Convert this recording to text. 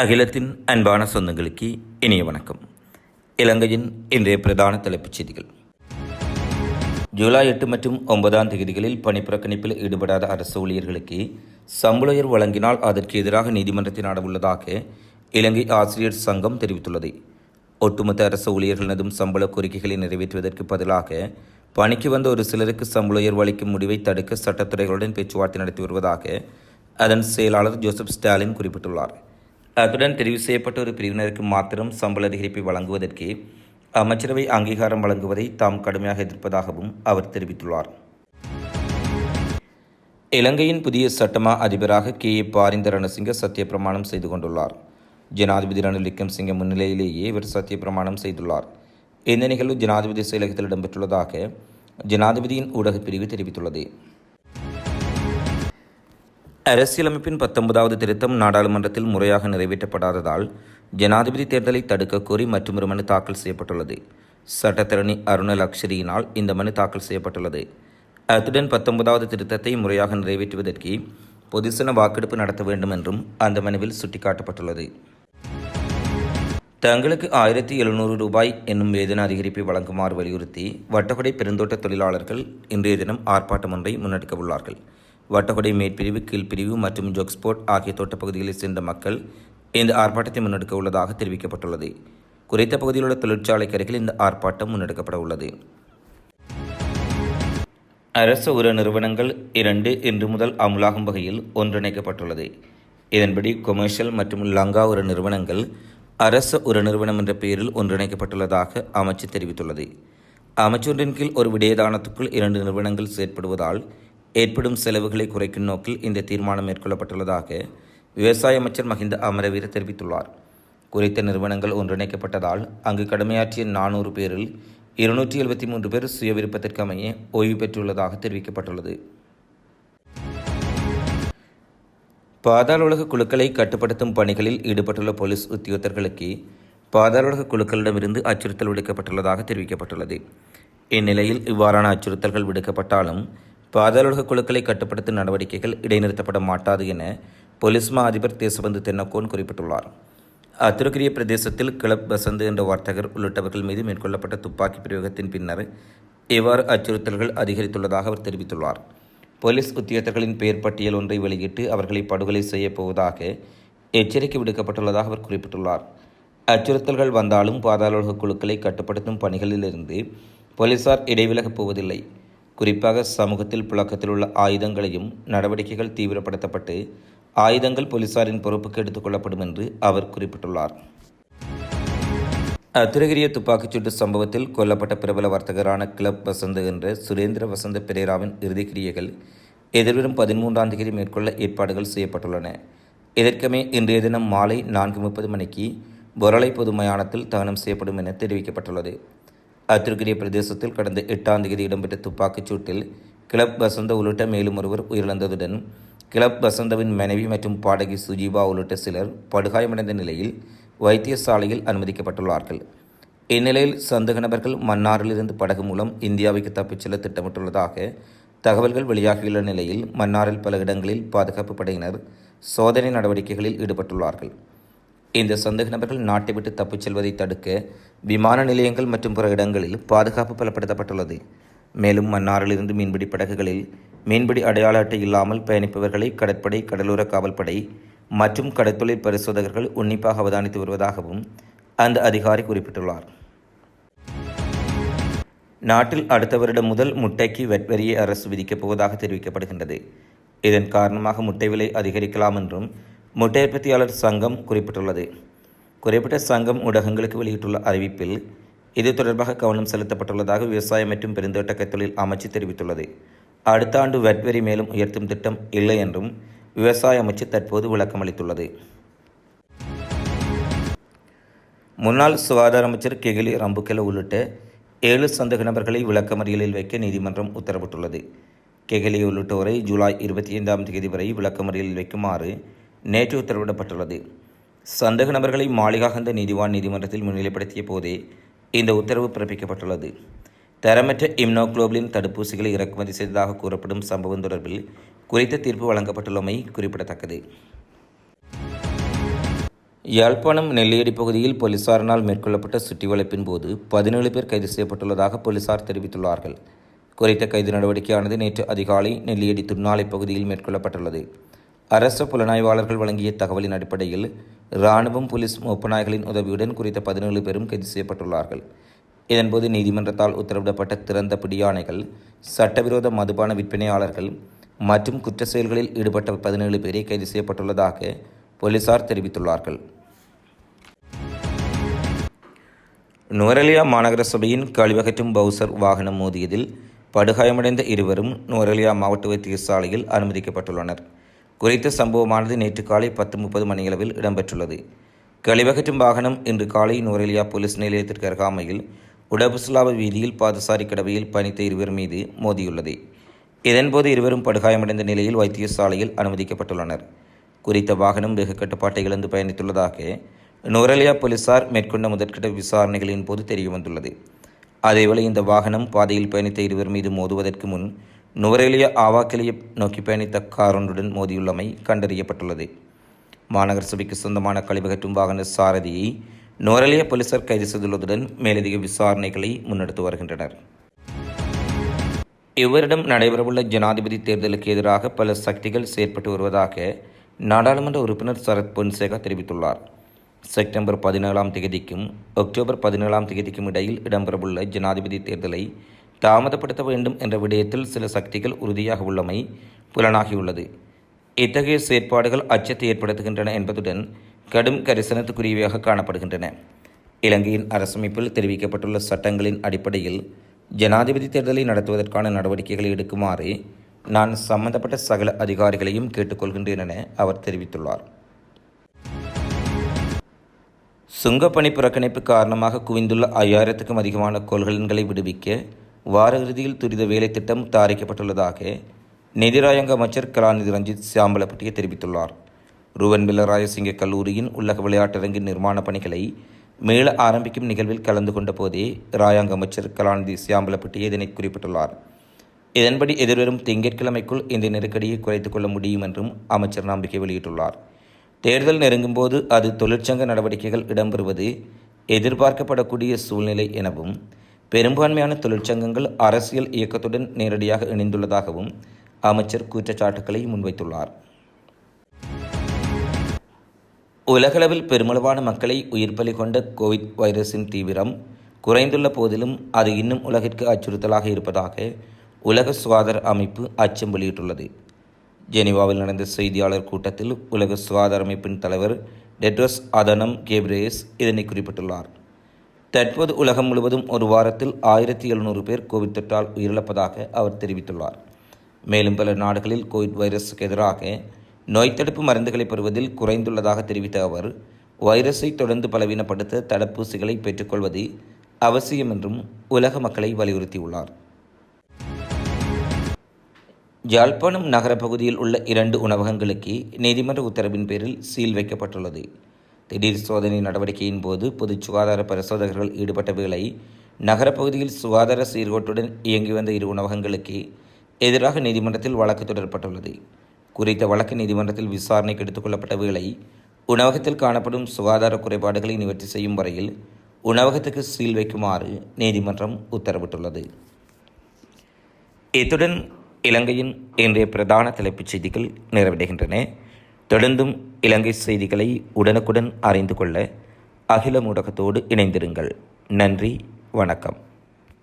அகிலத்தின் அன்பான சொந்தங்களுக்கு இனிய வணக்கம். இலங்கையின் இன்றைய பிரதான தலைப்புச் செய்திகள். ஜூலை எட்டு மற்றும் ஒன்பதாம் தேதிகளில் பணிப்புறக்கணிப்பில் ஈடுபடாத அரசு ஊழியர்களுக்கு சம்பள உயர்வு வழங்கினால் அதற்கு எதிராக நீதிமன்றத்தை நாடவுள்ளதாக இலங்கை ஆசிரியர் சங்கம் தெரிவித்துள்ளது. ஒட்டுமொத்த அரசு ஊழியர்களினதும் சம்பள கோரிக்கைகளை நிறைவேற்றுவதற்கு பதிலாக பணிக்கு வந்த ஒரு சிலருக்கு சம்பள உயர்வு அளிக்கும் முடிவை தடுக்க சட்டத்துறைகளுடன் பேச்சுவார்த்தை நடத்தி வருவதாக அதன் செயலாளர் ஜோசப் ஸ்டாலின் குறிப்பிட்டுள்ளார். அத்துடன் தெரிவு செய்யப்பட்ட ஒரு பிரிவினருக்கு மாத்திரம் சம்பள அதிகரிப்பை வழங்குவதற்கு அமைச்சரவை அங்கீகாரம் வழங்குவதை தாம் கடுமையாக எதிர்ப்பதாகவும் அவர் தெரிவித்துள்ளார். இலங்கையின் புதிய சட்டமா அதிபராக கே ஏ பாரிந்த ரணசிங்க சத்தியப்பிரமாணம் செய்து கொண்டுள்ளார். ஜனாதிபதி ரணில் விக்ரம்சிங்க முன்னிலையிலேயே இவர் சத்தியப்பிரமாணம் செய்துள்ளார். இந்த நிகழ்வு ஜனாதிபதி செயலகத்தில் இடம்பெற்றுள்ளதாக ஜனாதிபதியின் ஊடகப் பிரிவு தெரிவித்துள்ளது. அரசியலமைப்பின் பத்தொன்பதாவது திருத்தம் நாடாளுமன்றத்தில் முறையாக நிறைவேற்றப்படாததால் ஜனாதிபதி தேர்தலை தடுக்க கோரி மற்றொரு மனு தாக்கல் செய்யப்பட்டுள்ளது. சட்டத்தரணி அருணலக்ஷரியினால் இந்த மனு தாக்கல் செய்யப்பட்டுள்ளது. அத்துடன் பத்தொன்பதாவது திருத்தத்தை முறையாக நிறைவேற்றுவதற்கு பொதுசன வாக்கெடுப்பு நடத்த வேண்டும் என்றும் அந்த மனுவில் சுட்டிக்காட்டப்பட்டுள்ளது. தங்களுக்கு ஆயிரத்தி எழுநூறு ரூபாய் என்னும் வேதன அதிகரிப்பை வழங்குமாறு வலியுறுத்தி வட்டகுடை பெருந்தோட்ட தொழிலாளர்கள் இன்றைய தினம் ஆர்ப்பாட்டம் ஒன்றை முன்னெடுக்க உள்ளார்கள் வட்டகொடை மேற்பிரிவு கீழ்ப்பிரிவு மற்றும் ஜொக்ஸ்போர்ட் ஆகிய தோட்டப்பகுதிகளில் சேர்ந்த மக்கள் இந்த ஆர்ப்பாட்டத்தை முன்னெடுக்க உள்ளதாக தெரிவிக்கப்பட்டுள்ளது. குறித்த பகுதியில் உள்ள தொழிற்சாலைக்கு அருகில் இந்த ஆர்ப்பாட்டம் முன்னெடுக்கப்பட உள்ளது. அரசு உர நிறுவனங்கள் இரண்டு இன்று முதல் அமுலாகும் வகையில் ஒன்றிணைக்கப்பட்டுள்ளது. இதன்படி கொமர்ஷியல் மற்றும் லங்கா உர நிறுவனங்கள் அரசு உர நிறுவனம் என்ற பெயரில் ஒன்றிணைக்கப்பட்டுள்ளதாக அமைச்சு தெரிவித்துள்ளது. அமைச்சொன்றின் கீழ் ஒரு விடயதானத்துக்குள் இரண்டு நிறுவனங்கள் செயற்படுவதால் ஏற்படும் செலவுகளை குறைக்கும் நோக்கில் இந்த தீர்மானம் மேற்கொள்ளப்பட்டுள்ளதாக விவசாய அமைச்சர் மஹிந்த அமரவீர தெரிவித்துள்ளார். குறித்த நிறுவனங்கள் ஒன்றிணைக்கப்பட்டதால் அங்கு கடமையாற்றிய நானூறு பேரில் இருநூற்றி எழுபத்தி மூன்று பேர் சுய விருப்பத்திற்கு அமைய ஓய்வு பெற்றுள்ளதாக தெரிவிக்கப்பட்டுள்ளது. பாதாள உலக குழுக்களை கட்டுப்படுத்தும் பணிகளில் ஈடுபட்டுள்ள போலீஸ் உத்தியோகத்தர்களுக்கு பாதாள உலக குழுக்களிடமிருந்து அச்சுறுத்தல் விடுக்கப்பட்டுள்ளதாக தெரிவிக்கப்பட்டுள்ளது. இந்நிலையில் இவ்வாறான அச்சுறுத்தல்கள் விடுக்கப்பட்டாலும் பாதாளக குழுக்களை கட்டுப்படுத்தும் நடவடிக்கைகள் இடைநிறுத்தப்பட மாட்டாது என போலீஸ் மா அதிபர் தேசபந்து தென்னக்கோன் குறிப்பிட்டுள்ளார். அத்துருக்கிரிய பிரதேசத்தில் கிளப் வசந்து என்ற வர்த்தகர் உள்ளிட்டவர்கள் மீது மேற்கொள்ளப்பட்ட துப்பாக்கி பிரயோகத்தின் பின்னர் இவ்வாறு அச்சுறுத்தல்கள் அதிகரித்துள்ளதாக அவர் தெரிவித்துள்ளார். போலீஸ் உத்தியோகத்தர்களின் பெயர் பட்டியல் ஒன்றை வெளியிட்டு அவர்களை படுகொலை செய்யப்போவதாக எச்சரிக்கை விடுக்கப்பட்டுள்ளதாக அவர் குறிப்பிட்டுள்ளார். அச்சுறுத்தல்கள் வந்தாலும் பாதாள குழுக்களை கட்டுப்படுத்தும் பணிகளிலிருந்து போலீசார் இடைவிலகப் போவதில்லை. குறிப்பாக சமூகத்தில் புழக்கத்தில் உள்ள ஆயுதங்களையும் நடவடிக்கைகள் தீவிரப்படுத்தப்பட்டு ஆயுதங்கள் போலீசாரின் பொறுப்புக்கு எடுத்துக் கொள்ளப்படும் என்று அவர் குறிப்பிட்டுள்ளார். அத்திரகிரிய துப்பாக்கிச்சூட்டு சம்பவத்தில் கொல்லப்பட்ட பிரபல வர்த்தகரான கிளப் வசந்த் என்ற சுரேந்திர வசந்த பெரேராவின் இறுதிக்கிரியைகள் எதிர்வரும் பதிமூன்றாம் தேதி மேற்கொள்ள ஏற்பாடுகள் செய்யப்பட்டுள்ளன. இதற்கமே இன்றைய தினம் மாலை நான்கு முப்பது மணிக்கு பொரளை பொது மயானத்தில் தகனம் செய்யப்படும் என தெரிவிக்கப்பட்டுள்ளது. அத்திருக்கிரிய பிரதேசத்தில் கடந்த எட்டாம் தேதி இடம்பெற்ற துப்பாக்கிச் சூட்டில் கிளப் வசந்த உள்ளிட்ட மேலும் ஒருவர் உயிரிழந்ததுடன் கிளப் வசந்தவின் மனைவி மற்றும் பாடகி சுஜீபா உள்ளிட்ட சிலர் படுகாயமடைந்த நிலையில் வைத்தியசாலையில் அனுமதிக்கப்பட்டுள்ளார்கள். இந்நிலையில் சந்தக நபர்கள் மன்னாரிலிருந்து படகு மூலம் இந்தியாவுக்கு தப்பிச் செல்ல திட்டமிட்டுள்ளதாக தகவல்கள் வெளியாகியுள்ள நிலையில் மன்னாரில் பல இடங்களில் பாதுகாப்பு படையினர் சோதனை நடவடிக்கைகளில் ஈடுபட்டுள்ளார்கள். இந்த சந்தேக நபர்கள் நாட்டை விட்டு தப்பிச் செல்வதை தடுக்க விமான நிலையங்கள் மற்றும் பிற இடங்களில் பாதுகாப்பு பலப்படுத்தப்பட்டுள்ளது. மேலும் மன்னாரிலிருந்து மீன்பிடி படகுகளில் மீன்பிடி அடையாள அட்டை இல்லாமல் பயணிப்பவர்களை கடற்படை கடலோர காவல்படை மற்றும் கடற்தொழில் பரிசோதகர்கள் உன்னிப்பாக அவதானித்து வருவதாகவும் அந்த அதிகாரி குறிப்பிட்டுள்ளார். நாட்டில் அடுத்த வருடம் முதல் முட்டைக்கு வெட் வரியை அரசு விதிக்கப் போவதாக தெரிவிக்கப்படுகின்றது. இதன் காரணமாக முட்டை விலை அதிகரிக்கலாம் என்றும் முட்டை உற்பத்தியாளர் சங்கம் குறிப்பிட்டுள்ளது. குறிப்பிட்ட சங்கம் ஊடகங்களுக்கு வெளியிட்டுள்ள அறிவிப்பில் இது தொடர்பாக கவனம் செலுத்தப்பட்டுள்ளதாக விவசாயம் மற்றும் பெருந்தோட்டக்க தொழில் அமைச்சு தெரிவித்துள்ளது. அடுத்த ஆண்டு வெட்வரி மேலும் உயர்த்தும் திட்டம் இல்லை என்றும் விவசாய அமைச்சு தற்போது விளக்கமளித்துள்ளது முன்னாள் சுகாதார அமைச்சர் கெகிலி ரம்புக்கெல உள்ளிட்ட ஏழு சந்தேக நபர்களை விளக்கமறியலில் வைக்க நீதிமன்றம் உத்தரவிட்டுள்ளது. கெகிலி உள்ளிட்டோரை ஜூலை இருபத்தி ஐந்தாம் தேதி வரை விளக்கமறியலில் வைக்குமாறு நேற்று உத்தரவிடப்பட்டுள்ளது. சந்தேக நபர்களை மாளிகாகந்த நீதிவான் நீதிமன்றத்தில் முன்னிலைப்படுத்திய போதே இந்த உத்தரவு பிறப்பிக்கப்பட்டுள்ளது. தரமற்ற இம்னோகுளோபிலின் தடுப்பூசிகளை இறக்குமதி செய்ததாக கூறப்படும் சம்பவம் தொடர்பில் குறித்த தீர்ப்பு வழங்கப்பட்டுள்ளமை குறிப்பிடத்தக்கது. யாழ்ப்பாணம் நெல்லியடி பகுதியில் போலீசாரினால் மேற்கொள்ளப்பட்ட சுற்றிவளைப்பின் போது பதினேழு பேர் கைது செய்யப்பட்டுள்ளதாக போலீசார் தெரிவித்துள்ளார்கள். குறித்த கைது நடவடிக்கையானது நேற்று அதிகாலை நெல்லியடி துர்நாளை பகுதியில் மேற்கொள்ளப்பட்டுள்ளது. அரச புலனாய்வாளர்கள் வழங்கிய தகவலின் அடிப்படையில் இராணுவம் போலீஸ் ஒப்பநாய்களின் உதவியுடன் குறித்த பதினேழு பேரும் கைது செய்யப்பட்டுள்ளார்கள். இதன்போது நீதிமன்றத்தால் உத்தரவிடப்பட்ட திறந்த பிடியாணைகள் சட்டவிரோத மதுபான விற்பனையாளர்கள் மற்றும் குற்ற செயல்களில் ஈடுபட்ட பதினேழு பேரை கைது செய்யப்பட்டுள்ளதாக போலீசார் தெரிவித்துள்ளார்கள். நுவரெலியா மாநகர சபையின் கழிவகற்றும் பவுசர் வாகனம் மோதியதில் படுகாயமடைந்த இருவரும் நுவரெலியா மாவட்ட வைத்தியசாலையில் அனுமதிக்கப்பட்டுள்ளனர். குறித்த சம்பவமானது நேற்று காலை பத்து முப்பது மணியளவில் இடம்பெற்றுள்ளது. கழிவகற்றும் வாகனம் இன்று காலை நுவரெலியா போலீஸ் நிலையத்திற்கு அருகாமையில் உடபுஸ்லாவ வீதியில் பாதசாரி கடவையில் பயணித்த இருவர் மீது மோதியுள்ளது. இதன்போது இருவரும் படுகாயமடைந்த நிலையில் வைத்தியசாலையில் அனுமதிக்கப்பட்டுள்ளனர். குறித்த வாகனம் வேக கட்டுப்பாட்டை இழந்து பயணித்துள்ளதாக நுவரெலியா போலீசார் மேற்கொண்ட முதற்கட்ட விசாரணைகளின் போது தெரியவந்துள்ளது. அதேவேளை இந்த வாகனம் பாதையில் பயணித்த இருவர் மீது மோதுவதற்கு முன் நுவரேலிய ஆவாக்கிளியை நோக்கி பயணித்த காரொன்றுடன் மோதியுள்ளமை கண்டறியப்பட்டுள்ளது. மாநகர சபைக்கு சொந்தமான கழிவகற்றும் வாகன சாரதியை நுவரெலியா போலீசார் கைது செய்துள்ளதுடன் மேலதிக விசாரணைகளை முன்னெடுத்து வருகின்றனர். இவரிடம் நடைபெறவுள்ள ஜனாதிபதி தேர்தலுக்கு எதிராக பல சக்திகள் செயற்பட்டு வருவதாக நாடாளுமன்ற உறுப்பினர் சரத் பொன்சேகா தெரிவித்துள்ளார். செப்டம்பர் பதினேழாம் தேதிக்கும் அக்டோபர் பதினேழாம் தேதிக்கும் இடையில் இடம்பெறவுள்ள ஜனாதிபதி தேர்தலை தாமதப்படுத்த வேண்டும் என்ற விடயத்தில் சில சக்திகள் உறுதியாக உள்ளமை புலனாகியுள்ளது. இத்தகைய செயற்பாடுகள் அச்சத்தை ஏற்படுத்துகின்றன என்பதுடன் கடும் கரிசனத்துக்குரியவையாக காணப்படுகின்றன. இலங்கையின் அரசமைப்பில் தெரிவிக்கப்பட்டுள்ள சட்டங்களின் அடிப்படையில் ஜனாதிபதி தேர்தலை நடத்துவதற்கான நடவடிக்கைகளை எடுக்குமாறு நான் சம்பந்தப்பட்ட சகல அதிகாரிகளையும் கேட்டுக்கொள்கின்றேன் என அவர் தெரிவித்துள்ளார். சுங்கப்பணி புறக்கணிப்பு காரணமாக குவிந்துள்ள ஐயாயிரத்துக்கும் அதிகமான கொள்கலன்களை விடுவிக்க வார இறுதியில் துரித வேலை திட்டம் தயாரிக்கப்பட்டுள்ளதாக நிதிராயங்க அமைச்சர் கலாநிதி ரஞ்சித் சியாம்பலப்பட்டியை தெரிவித்துள்ளார். ரூவன் ராயசிங்க கல்லூரியின் உலக விளையாட்டரங்கின் நிர்மாண பணிகளை மேல ஆரம்பிக்கும் நிகழ்வில் கலந்து கொண்ட போதே ராயாங்க அமைச்சர் கலாநிதி சியாம்பலப்பட்டி இதனை குறிப்பிட்டுள்ளார். இதன்படி எதிர்வரும் திங்கட்கிழமைக்குள் இந்த நெருக்கடியை குறைத்துக் கொள்ள முடியும் என்றும் அமைச்சர் நம்பிக்கை வெளியிட்டுள்ளார். தேர்தல் நெருங்கும் போது அது தொழிற்சங்க நடவடிக்கைகள் இடம்பெறுவது எதிர்பார்க்கப்படக்கூடிய சூழ்நிலை எனவும் பெரும்பான்மையான தொழிற்சங்கங்கள் அரசியல் இயக்கத்துடன் நேரடியாக இணைந்துள்ளதாகவும் அமைச்சர் குற்றச்சாட்டுக்களை முன்வைத்துள்ளார். உலகளவில் பெருமளவான மக்களை உயிர் கொண்ட கோவிட் வைரஸின் தீவிரம் குறைந்துள்ள போதிலும் அது இன்னும் உலகிற்கு அச்சுறுத்தலாக இருப்பதாக உலக சுகாதார அமைப்பு அச்சம் வெளியிட்டுள்ளது. ஜெனீவாவில் நடந்த செய்தியாளர் கூட்டத்தில் உலக சுகாதார அமைப்பின் தலைவர் டெட்ரஸ் அதனம் கேப்ரேஸ் இதனை குறிப்பிட்டுள்ளார். தற்போது உலகம் முழுவதும் ஒரு வாரத்தில் ஆயிரத்தி எழுநூறு பேர் கோவிட் தொற்றால் உயிரிழப்பதாக அவர் தெரிவித்துள்ளார். மேலும் பல நாடுகளில் கோவிட் வைரஸுக்கு எதிராக நோய் தடுப்பு மருந்துகளை பெறுவதில் குறைந்துள்ளதாக தெரிவித்த அவர் வைரஸை தொடர்ந்து பலவீனப்படுத்த தடுப்பூசிகளை பெற்றுக்கொள்வது அவசியம் என்றும் உலக மக்களை வலியுறுத்தியுள்ளார். யாழ்ப்பாணம் நகரப்பகுதியில் உள்ள இரண்டு உணவகங்களுக்கு நீதிமன்ற உத்தரவின் பேரில் சீல் வைக்கப்பட்டுள்ளது. திடீர் சோதனை நடவடிக்கையின் போது பொது சுகாதார பரிசோதகர்கள் ஈடுபட்ட வேளை நகரப்பகுதியில் சுகாதார சீர்கோட்டுடன் இயங்கி வந்த இரு உணவகங்களுக்கு எதிராக நீதிமன்றத்தில் வழக்கு தொடரப்பட்டுள்ளது. குறித்த வழக்கு நீதிமன்றத்தில் விசாரணைக்கு எடுத்துக் வேளை உணவகத்தில் காணப்படும் சுகாதார குறைபாடுகளை நிவர்த்தி செய்யும் வரையில் உணவகத்துக்கு சீல் வைக்குமாறு நீதிமன்றம் உத்தரவிட்டுள்ளது. இத்துடன் இலங்கையின் இன்றைய பிரதான தலைப்புச் செய்திகள் நிறைவடைகின்றன. தொடர்ந்தும் இலங்கை செய்திகளை உடனுக்குடன் அறிந்து கொள்ள அகில ஊடகத்தோடு இணைந்திருங்கள். நன்றி வணக்கம்.